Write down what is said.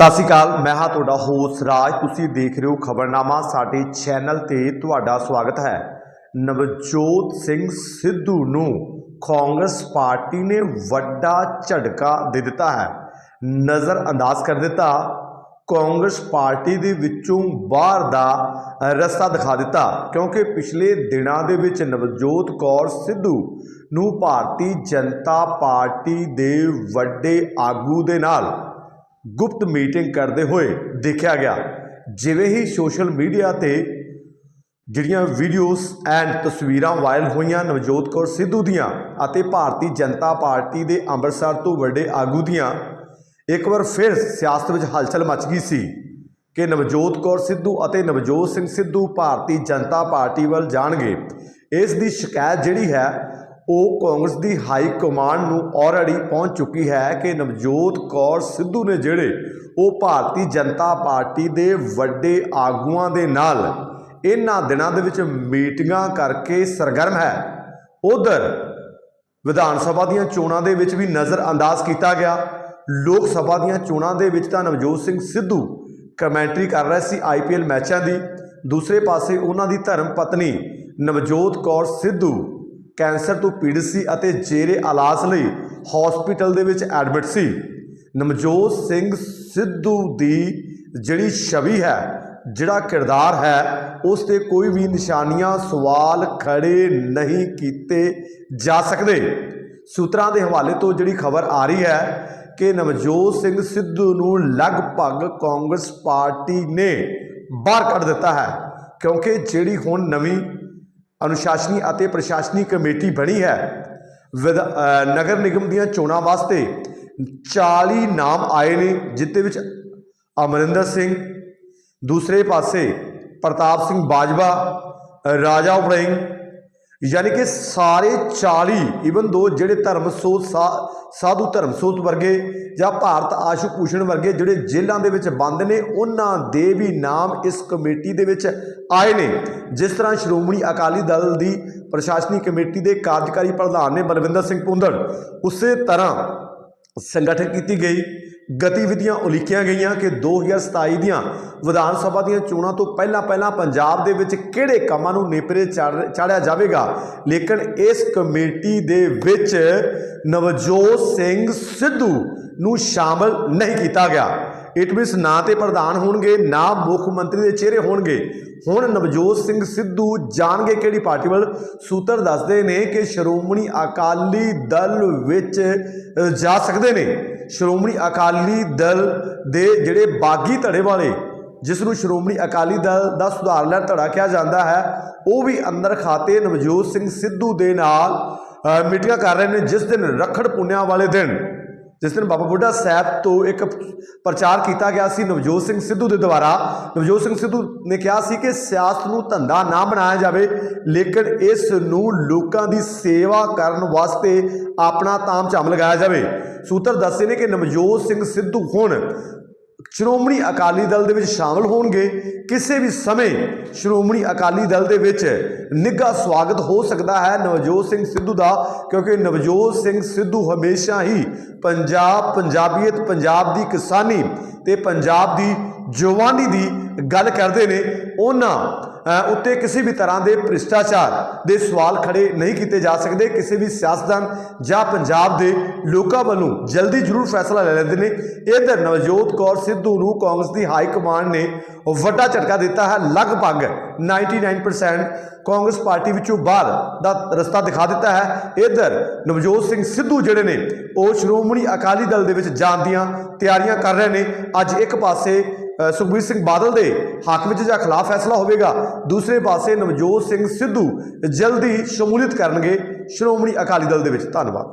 ਸਤਿ ਸ਼੍ਰੀ ਅਕਾਲ, ਮੈਂ ਹਾਂ ਤੁਹਾਡਾ ਹੋਸਟ ਰਾਜ। ਤੁਸੀਂ ਦੇਖ ਰਹੇ ਹੋ ਖਬਰਨਾਮਾ, ਸਾਡੇ ਚੈਨਲ ਤੇ ਤੁਹਾਡਾ ਸਵਾਗਤ ਹੈ। ਨਵਜੋਤ ਸਿੰਘ ਸਿੱਧੂ ਨੂੰ ਕਾਂਗਰਸ ਪਾਰਟੀ ਨੇ ਵੱਡਾ ਝਟਕਾ ਦੇ ਦਿੱਤਾ ਹੈ। ਨਜ਼ਰ ਅੰਦਾਜ਼ ਕਰ ਦਿੱਤਾ, ਕਾਂਗਰਸ ਪਾਰਟੀ ਦੇ ਵਿੱਚੋਂ ਬਾਹਰ ਦਾ ਰਸਤਾ ਦਿਖਾ ਦਿੱਤਾ, ਕਿਉਂਕਿ ਪਿਛਲੇ ਦਿਨਾਂ ਦੇ ਵਿੱਚ ਨਵਜੋਤ ਕੌਰ ਸਿੱਧੂ ਨੂੰ ਭਾਰਤੀ ਜਨਤਾ ਪਾਰਟੀ ਦੇ ਵੱਡੇ ਆਗੂ ਦੇ ਨਾਲ ਗੁਪਤ ਮੀਟਿੰਗ ਕਰਦੇ ਹੋਏ ਦੇਖਿਆ ਗਿਆ। ਜਿਵੇਂ ਹੀ ਸੋਸ਼ਲ ਮੀਡੀਆ ਤੇ ਜਿਹੜੀਆਂ ਵੀਡੀਓਜ਼ ਐਂਡ ਤਸਵੀਰਾਂ ਵਾਇਰਲ ਹੋਈਆਂ, ਨਵਜੋਤ ਕੌਰ ਸਿੱਧੂ ਦੀਆਂ ਅਤੇ ਭਾਰਤੀ ਜਨਤਾ ਪਾਰਟੀ ਦੇ ਅੰਮ੍ਰਿਤਸਰ ਤੋਂ ਵੱਡੇ ਆਗੂ ਦੀਆਂ, ਇੱਕ ਵਾਰ ਫਿਰ ਸਿਆਸਤ ਵਿੱਚ ਹਲਚਲ ਮਚ ਗਈ ਸੀ ਕਿ ਨਵਜੋਤ ਕੌਰ ਸਿੱਧੂ ਅਤੇ ਨਵਜੋਤ ਸਿੰਘ ਸਿੱਧੂ ਭਾਰਤੀ ਜਨਤਾ ਪਾਰਟੀ ਵੱਲ ਜਾਣਗੇ। ਇਸ ਦੀ ਸ਼ਿਕਾਇਤ ਜਿਹੜੀ ਹੈ ਉਹ ਕਾਂਗਰਸ ਦੀ ਹਾਈ ਕਮਾਂਡ ਨੂੰ ਆਲਰੇਡੀ ਪਹੁੰਚ ਚੁੱਕੀ ਹੈ ਕਿ ਨਵਜੋਤ ਕੌਰ ਸਿੱਧੂ ਨੇ ਜਿਹੜੇ ਉਹ ਭਾਰਤੀ ਜਨਤਾ ਪਾਰਟੀ ਦੇ ਵੱਡੇ ਆਗੂਆਂ ਦੇ ਨਾਲ ਇਹਨਾਂ ਦਿਨਾਂ ਦੇ ਵਿੱਚ ਮੀਟਿੰਗਾਂ ਕਰਕੇ ਸਰਗਰਮ ਹੈ। ਉਧਰ ਵਿਧਾਨ ਸਭਾ ਦੀਆਂ ਚੋਣਾਂ ਦੇ ਵਿੱਚ ਵੀ ਨਜ਼ਰ ਅੰਦਾਜ਼ ਕੀਤਾ ਗਿਆ। ਲੋਕ ਸਭਾ ਦੀਆਂ ਚੋਣਾਂ ਦੇ ਵਿੱਚ ਤਾਂ ਨਵਜੋਤ ਸਿੰਘ ਸਿੱਧੂ ਕਮੈਂਟਰੀ ਕਰ ਰਹੇ ਸੀ ਆਈਪੀਐਲ ਮੈਚਾਂ ਦੀ। ਦੂਸਰੇ ਪਾਸੇ ਉਹਨਾਂ ਦੀ ਧਰਮ ਪਤਨੀ ਨਵਜੋਤ ਕੌਰ ਸਿੱਧੂ ਕੈਂਸਰ ਤੋਂ ਪੀੜਤ ਸੀ ਅਤੇ ਜੇਰੇ ਇਲਾਜ ਲਈ ਹਸਪੀਟਲ ਦੇ ਵਿੱਚ ਐਡਮਿਟ ਸੀ। ਨਵਜੋਤ ਸਿੰਘ ਸਿੱਧੂ ਦੀ ਜਿਹੜੀ ਛਵੀ ਹੈ, ਜਿਹੜਾ ਕਿਰਦਾਰ ਹੈ, ਉਸ ਤੇ ਕੋਈ ਵੀ ਨਿਸ਼ਾਨੀਆਂ, ਸਵਾਲ ਖੜੇ ਨਹੀਂ ਕੀਤੇ ਜਾ ਸਕਦੇ। ਸੂਤਰਾਂ ਦੇ ਹਵਾਲੇ ਤੋਂ ਜਿਹੜੀ ਖਬਰ ਆ ਰਹੀ ਹੈ ਕਿ ਨਵਜੋਤ ਸਿੰਘ ਸਿੱਧੂ ਨੂੰ ਲਗਭਗ ਕਾਂਗਰਸ ਪਾਰਟੀ ਨੇ ਬਾਹਰ ਕੱਢ ਦਿੱਤਾ ਹੈ, ਕਿਉਂਕਿ ਜਿਹੜੀ ਹੁਣ ਨਵੀਂ ਅਨੁਸ਼ਾਸਨੀ ਅਤੇ ਪ੍ਰਸ਼ਾਸਨੀ ਕਮੇਟੀ ਬਣੀ ਹੈ। ਵਿਧ- ਨਗਰ ਨਿਗਮ ਦੀਆਂ ਚੋਣਾਂ ਵਾਸਤੇ 40 ਨਾਮ ਆਏ ਨੇ, ਜਿੱਤੇ ਵਿੱਚ ਅਮਰਿੰਦਰ ਸਿੰਘ, ਦੂਸਰੇ ਪਾਸੇ ਪ੍ਰਤਾਪ ਸਿੰਘ ਬਾਜਵਾ, ਰਾਜਾ ਵੜਿੰਗ ਯਾਨੀ ਕਿ ਸਾਰੇ 40 ਇਵਨ ਦੋ ਜਿਹੜੇ ਧਰਮ ਸੋਧ ਸਾਧੂ ਧਰਮ ਸੋਧ ਵਰਗੇ ਜਾਂ ਭਾਰਤ ਆਸ਼ੂ ਭੂਸ਼ਣ ਵਰਗੇ ਜਿਹੜੇ ਜੇਲ੍ਹਾਂ ਦੇ ਵਿੱਚ ਬੰਦ ਨੇ, ਉਹਨਾਂ ਦੇ ਵੀ ਨਾਮ ਇਸ ਕਮੇਟੀ ਦੇ ਵਿੱਚ ਆਏ ਨੇ। ਜਿਸ ਤਰ੍ਹਾਂ ਸ਼੍ਰੋਮਣੀ ਅਕਾਲੀ ਦਲ ਦੀ ਪ੍ਰਸ਼ਾਸਨਿਕ ਕਮੇਟੀ ਦੇ ਕਾਰਜਕਾਰੀ ਪ੍ਰਧਾਨ ਨੇ ਬਲਵਿੰਦਰ ਸਿੰਘ ਪੁੰਦੜ, ਉਸੇ ਤਰ੍ਹਾਂ ਸੰਗਠਨ ਕੀਤੀ ਗਈ। ਗਤੀਵਿਧੀਆਂ ਉਲੀਕੀਆਂ ਗਈਆਂ ਕਿ 2027 ਦੀਆਂ ਵਿਧਾਨ ਸਭਾ ਦੀਆਂ ਚੋਣਾਂ ਤੋਂ ਪਹਿਲਾਂ ਪਹਿਲਾਂ ਪੰਜਾਬ ਦੇ ਵਿੱਚ ਕਿਹੜੇ ਕੰਮਾਂ ਨੂੰ ਨੇਪਰੇ ਚਾੜਿਆ ਜਾਵੇਗਾ? ਲੇਕਿਨ ਇਸ ਕਮੇਟੀ ਦੇ ਵਿੱਚ ਨਵਜੋਤ ਸਿੰਘ ਸਿੱਧੂ ਨੂੰ ਸ਼ਾਮਲ ਨਹੀਂ ਕੀਤਾ ਗਿਆ। ਇਟ ਮੀਨਸ ਨਾ ਤੇ ਪ੍ਰਧਾਨ ਹੋਣਗੇ, ਨਾ ਮੁੱਖ ਮੰਤਰੀ ਦੇ ਚਿਹਰੇ ਹੋਣਗੇ। ਹੁਣ ਨਵਜੋਤ ਸਿੰਘ ਸਿੱਧੂ ਜਾਣਗੇ ਕਿਹੜੀ ਪਾਰਟੀ ਵੱਲ। ਸੂਤਰ ਦੱਸਦੇ ਨੇ ਕਿ ਸ਼੍ਰੋਮਣੀ ਅਕਾਲੀ ਦਲ ਵਿੱਚ ਜਾ ਸਕਦੇ ਨੇ। ਸ਼੍ਰੋਮਣੀ ਅਕਾਲੀ ਦਲ ਦੇ ਜਿਹੜੇ ਬਾਗੀ ਧੜੇ ਵਾਲੇ, ਜਿਸ ਨੂੰ ਸ਼੍ਰੋਮਣੀ ਅਕਾਲੀ ਦਲ ਦਾ ਸੁਧਾਰ ਲਹਿਰ ਧੜਾ ਕਿਹਾ ਜਾਂਦਾ ਹੈ, ਉਹ ਵੀ ਅੰਦਰ ਖਾਤੇ ਨਵਜੋਤ ਸਿੰਘ ਸਿੱਧੂ ਦੇ ਨਾਲ ਮੀਟਿੰਗਾਂ ਕਰ ਰਹੇ ਨੇ, ਜਿਸ ਦਿਨ ਰੱਖੜ ਪੁੰਨਿਆ ਵਾਲੇ ਦਿਨ। ਜਿਸ ਦਿਨ ਬਾਬਾ ਬੁੱਢਾ ਸਾਹਿਬ ਤੋਂ ਇੱਕ ਪ੍ਰਚਾਰ ਕੀਤਾ ਗਿਆ ਸੀ ਨਵਜੋਤ ਸਿੰਘ ਸਿੱਧੂ ਦੇ ਦੁਆਰਾ, ਨਵਜੋਤ ਸਿੰਘ ਸਿੱਧੂ ਨੇ ਕਿਹਾ ਸੀ ਕਿ ਸਿਆਸਤ ਨੂੰ ਧੰਦਾ ਨਾ ਬਣਾਇਆ ਜਾਵੇ, ਲੇਕਿਨ ਇਸ ਨੂੰ ਲੋਕਾਂ ਦੀ ਸੇਵਾ ਕਰਨ ਵਾਸਤੇ ਆਪਣਾ ਤਾਮ ਝਾਮ ਲਗਾਇਆ ਜਾਵੇ। ਸੂਤਰ ਦੱਸਦੇ ਨੇ ਕਿ ਨਵਜੋਤ ਸਿੰਘ ਸਿੱਧੂ ਹੁਣ ਸ਼੍ਰੋਮਣੀ ਅਕਾਲੀ ਦਲ ਦੇ ਵਿੱਚ ਸ਼ਾਮਲ ਹੋਣਗੇ। ਕਿਸੇ ਵੀ ਸਮੇਂ ਸ਼੍ਰੋਮਣੀ ਅਕਾਲੀ ਦਲ ਦੇ ਵਿੱਚ ਨਿੱਘਾ ਸਵਾਗਤ ਹੋ ਸਕਦਾ ਹੈ ਨਵਜੋਤ ਸਿੰਘ ਸਿੱਧੂ ਦਾ, ਕਿਉਂਕਿ ਨਵਜੋਤ ਸਿੰਘ ਸਿੱਧੂ ਹਮੇਸ਼ਾ ਹੀ ਪੰਜਾਬ, ਪੰਜਾਬੀਅਤ, ਪੰਜਾਬ ਦੀ ਕਿਸਾਨੀ ਤੇ ਪੰਜਾਬ ਦੀ ਜਵਾਨੀ ਦੀ ਗੱਲ ਕਰਦੇ ਨੇ। ਉਹਨਾਂ ਉੱਤੇ ਕਿਸੇ ਵੀ ਤਰ੍ਹਾਂ ਦੇ ਭ੍ਰਿਸ਼ਟਾਚਾਰ ਦੇ ਸਵਾਲ ਖੜੇ ਨਹੀਂ ਕੀਤੇ ਜਾ ਸਕਦੇ। ਕਿਸੇ ਵੀ ਸਿਆਸਤਦਾਨ ਜਾਂ ਪੰਜਾਬ ਦੇ ਲੋਕਾਂ ਵੱਲੋਂ ਜਲਦੀ ਜ਼ਰੂਰ ਫੈਸਲਾ ਲੈ ਲੈਂਦੇ ਨੇ। ਇਧਰ ਨਵਜੋਤ ਕੌਰ ਸਿੱਧੂ ਨੂੰ ਕਾਂਗਰਸ ਦੀ ਹਾਈ ਕਮਾਂਡ ਨੇ ਵੱਡਾ ਝਟਕਾ ਦਿੱਤਾ ਹੈ। ਲਗਭਗ 99% ਕਾਂਗਰਸ ਪਾਰਟੀ ਵਿੱਚੋਂ ਬਾਹਰ ਦਾ ਰਸਤਾ ਦਿਖਾ ਦਿੱਤਾ ਹੈ। ਇਧਰ ਨਵਜੋਤ ਸਿੰਘ ਸਿੱਧੂ ਜਿਹੜੇ ਨੇ, ਉਹ ਸ਼੍ਰੋਮਣੀ ਅਕਾਲੀ ਦਲ ਦੇ ਵਿੱਚ ਜਾਣ ਦੀਆਂ ਤਿਆਰੀਆਂ ਕਰ ਰਹੇ ਨੇ। ਅੱਜ ਇੱਕ ਪਾਸੇ ਸੁਖਬੀਰ ਸਿੰਘ ਬਾਦਲ ਦੇ ਹੱਕ ਵਿੱਚ ਜਾਂ ਖਿਲਾਫ ਫੈਸਲਾ ਹੋਵੇਗਾ। ਦੂਸਰੇ ਪਾਸੇ ਨਵਜੋਤ ਸਿੰਘ ਸਿੱਧੂ ਜਲਦੀ ਸ਼ਮੂਲੀਅਤ ਕਰਨਗੇ। ਸ਼੍ਰੋਮਣੀ ਅਕਾਲੀ ਦਲ ਦੇ ਵਿੱਚ ਧੰਨਵਾਦ।